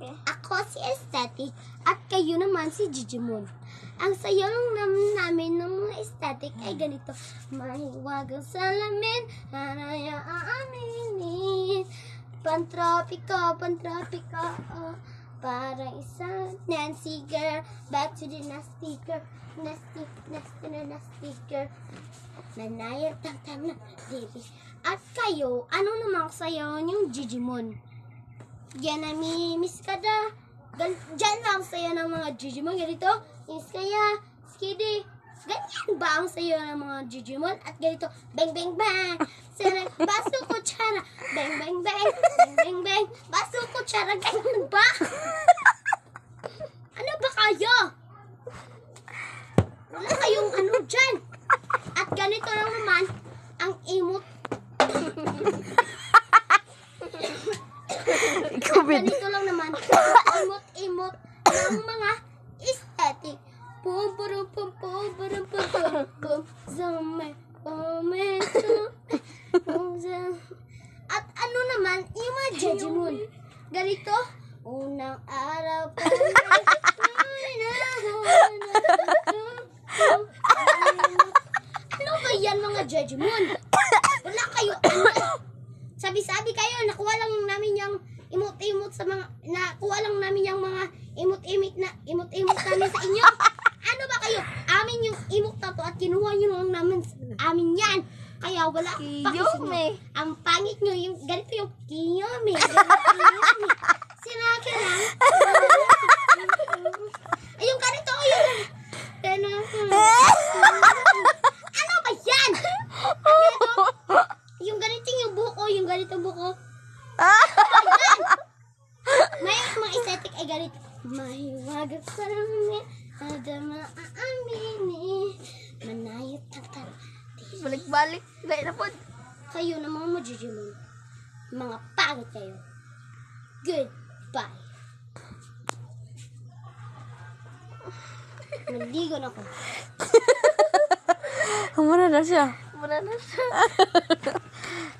Ako si Aesthetic at kayo naman si Jijimon. Ang sayo lang naman namin ng mga aesthetic ay ganito. Mahiwagang salamin, haraya aaminin. Pantropiko, pantropiko, oh. Parang isang Nancy girl, back to the nasty girl. Nasty, nasty na nasty girl. Nanayat ang tam na baby. At kayo, ano namang sayo yung Jijimon? Yan na mi miss ka da. Diyan lang sayo ng mga Jijimon. Ganito, miss kaya, skidi. Ganyan ba ang sayo ng mga Jijimon? At ganito, bang bang bang. Sana, baso ko tsara. Bang bang bang. Bang bang bang. Baso ko tsara. Ganyan ba? Ano ba kayo? Wala kayong ano dyan. At ganito lang naman ang imot COVID. Ganito lang naman, imot-imot ng mga aesthetic. Pum pum pum pum pum pum pum pum Zame, zam. At ano naman, mga Jejimon. Ganito, unang araw pa Ano ba yan mga Jejimon? Wala kayo, ano? Sabi-sabi kayo, nakuha lang namin yung imot-imot sa mga, nakuha lang namin yung mga imot-imot na, imot-imot namin sa inyo. Ano ba kayo? Amin yung imot na to at kinuha nyo lang namin amin yan. Kaya wala pa Kiyome. Ang pangit nyo, yung ganito yung kiyome. Ganito kiyome. Sinabi lang. Ay, yung ganito, yung Ano ba yan? Ano? Yung ganito yung buko, yung ganito buko. Ayan! May mga aesthetic ay ganito. Mahiwagat sa langit, adama aamini. Manayot ang tarati. Balik-balik. Dahil na po. Kayo na mga majujumon. Mga pangit kayo. Goodbye. Naligo na ako. Mura na siya. Mura na siya.